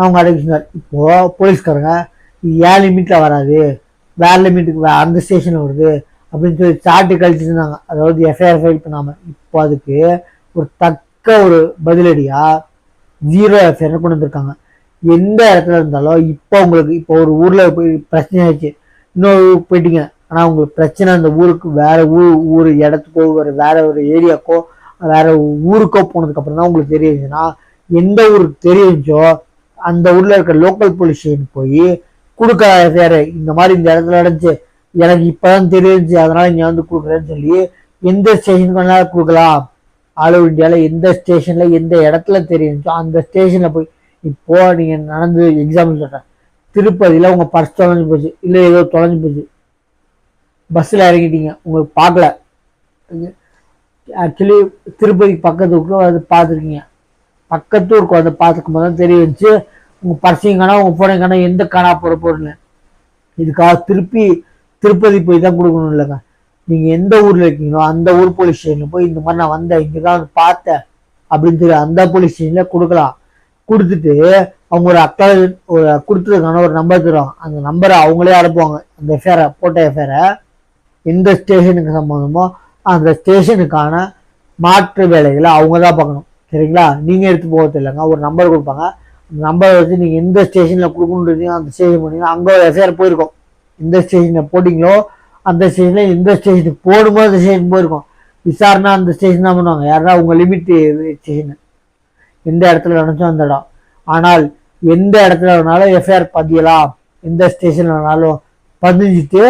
அவங்க அடைக்க இப்போது போலீஸ்காரங்க ஏன் லிமிட்டில் வராது? வேறு லிமிட்டுக்கு அந்த ஸ்டேஷனில் வருது. அப்படின்னு சொல்லி சாட்டு கழிச்சிட்டு இருந்தாங்க. அதாவது எஃப்ஐஆர் ஃபைல் பண்ணாமல் இப்போ அதுக்கு ஒரு தக்க ஒரு பதிலடியாக ஜீரோ எஃப்ஐஆர் கொண்டு வந்திருக்காங்க. எந்த இடத்துல இருந்தாலும் இப்போ உங்களுக்கு இப்போ ஒரு ஊரில் போய் பிரச்சனை ஆயிடுச்சு. இன்னொரு ஊருக்கு போயிட்டீங்க. ஆனால் உங்களுக்கு பிரச்சனை அந்த ஊருக்கு வேற ஊர் ஊர் இடத்துக்கோ ஒரு வேற ஒரு ஏரியாக்கோ வேற ஊருக்கோ போனதுக்கப்புறம் தான் உங்களுக்கு தெரியுதுன்னா எந்த ஊருக்கு தெரியுச்சோ அந்த ஊரில் இருக்க லோக்கல் போலீஸ் ஸ்டேஷன் போய் கொடுக்க வேற இந்த மாதிரி இந்த இடத்துல நடந்துச்சு. எனக்கு இப்போதான் தெரிஞ்சு அதனால இங்கே வந்து கொடுக்குறேன்னு சொல்லி எந்த ஸ்டேஷனுக்கு வேணாலும் கொடுக்கலாம். ஆல் ஓவர் இந்தியாவில் எந்த ஸ்டேஷனில் எந்த இடத்துல தெரியுச்சோ அந்த ஸ்டேஷனில் போய் இப்போ நீங்கள் நடந்து எக்ஸாம்பிள் சொல்கிறேன் திருப்பதியில் உங்கள் பர்ஸ் தொலைஞ்சு போச்சு. இல்லை ஏதோ தொலைஞ்சு போச்சு. பஸ்ஸில் இறங்கிட்டீங்க. உங்களுக்கு பார்க்கல. ஆக்சுவலி திருப்பதி பக்கத்துக்குள்ள அது பார்த்துருக்கீங்க. பக்கத்து ஒரு குழந்தை பார்த்துக்கும் போது தான் தெரிய வந்துச்சு. உங்கள் பர்ஸையும் காணா உங்கள் பூனை காணா எந்த காணா போகிற பொருள் இதுக்காக திருப்பி திருப்பதி போய் தான் கொடுக்கணும் இல்லைங்க. நீங்கள் எந்த ஊரில் இருக்கீங்களோ அந்த ஊர் போலீஸ் ஸ்டேஷனில் போய் இந்த மாதிரி நான் வந்தேன் இங்கே தான் வந்து பார்த்தேன் அப்படின்னு சொல்லி அந்த போலீஸ் ஸ்டேஷனில் கொடுக்கலாம். கொடுத்துட்டு அவங்க ஒரு அக்கா ஒரு கொடுத்துருக்கான ஒரு நம்பர் தரும் அந்த நம்பரை அவங்களே அனுப்புவாங்க. அந்த எஃப்ஐஆரை போட்ட எஃப்ஐஆரை எந்த ஸ்டேஷனுக்கு சம்மந்தமோ அந்த ஸ்டேஷனுக்கான மாற்று வேலைகளை அவங்க தான் பார்க்கணும். சரிங்களா? நீங்கள் எடுத்து போகிறது இல்லைங்க. ஒரு நம்பர் கொடுப்பாங்க. அந்த நம்பரை வச்சு நீங்கள் எந்த ஸ்டேஷனில் கொடுக்கணுன்றீங்க அந்த ஸ்டேஷன் போனீங்கன்னா அங்கே ஒரு எஃப்ஐஆர் போயிருக்கும். எந்த ஸ்டேஷனில் போட்டிங்களோ அந்த ஸ்டேஷனில் எந்த ஸ்டேஷனுக்கு போடும்போது அந்த ஸ்டேஷன் போயிருக்கோம். விசாரணை அந்த ஸ்டேஷன் தான் பண்ணுவாங்க. யாருன்னா உங்கள் லிமிட் ஸ்டேஷன் எந்த இடத்துல நினச்சோம் அந்த இடம். ஆனால் எந்த இடத்துல வேணாலும் எஃப்ஐஆர் பதியலாம். எந்த ஸ்டேஷனில் வேணாலும் பதிஞ்சிட்டு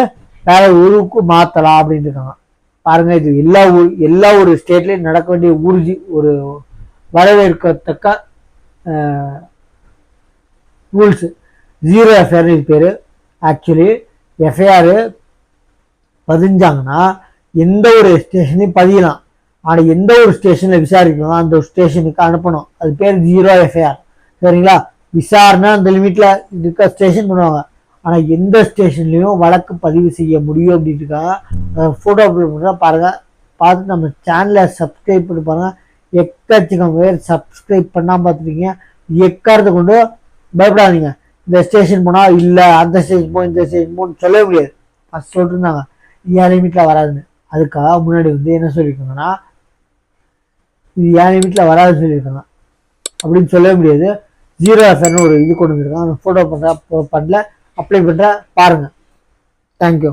வேற ஊருக்கு மாற்றலாம் அப்படின்ட்டு இருக்காங்க. பாருங்க இது எல்லா ஊர் எல்லா ஒரு ஸ்டேட்லேயும் நடக்க வேண்டிய ஊர்ஜி ஒரு வரவேற்கத்தக்க ரூல்ஸு. ஜீரோ எஃப்ஐஆர் இது பேர். ஆக்சுவலி எஃப்ஐஆர் பதிஞ்சாங்கன்னா எந்த ஒரு ஸ்டேஷனையும் பதியலாம். ஆனால் எந்த ஒரு ஸ்டேஷனில் விசாரிக்கணும் அந்த ஒரு ஸ்டேஷனுக்கு அனுப்பணும். அது பேர் ஜீரோ எஃப்ஐஆர். சரிங்களா? விசாரணை அந்த லிமிட்டில் இருக்க ஸ்டேஷன் பண்ணுவாங்க. ஆனால் எந்த ஸ்டேஷன்லேயும் வழக்கு பதிவு செய்ய முடியும் அப்படின்ட்டுருக்காங்க ஃபோட்டோ அப்லோட் பண்ணுறா பாருங்கள் பார்த்து நம்ம சேனலை சப்ஸ்கிரைப் பண்ணி பாருங்கள் எக்கச்சக்கம் பேர் சப்ஸ்கிரைப் பண்ணாமல் பார்த்துருக்கீங்க. எக்காரத்தை கொண்டு பயப்படாதீங்க. இந்த ஸ்டேஷன் போனால் இல்லை அந்த ஸ்டேஷன் போ இந்த ஸ்டேஷன் போன்னு சொல்லவே முடியாது. ஃபஸ்ட் சொல்லிட்டுருந்தாங்க. என் லிமிட்டில் வராதுன்னு. அதுக்காக முன்னாடி வந்து என்ன சொல்லியிருக்காங்கன்னா இது என் லிமிட்டில் வராதுன்னு சொல்லியிருக்காங்க. அப்படின்னு சொல்லவே முடியாது. ஜீரோ எஃப்என்னு ஒரு இது கொண்டு வந்திருக்காங்க. அந்த ஃபோட்டோ பண்ணுற பண்ணல. அப்ளை பண்ணுற பாருங்கள் தேங்க்யூ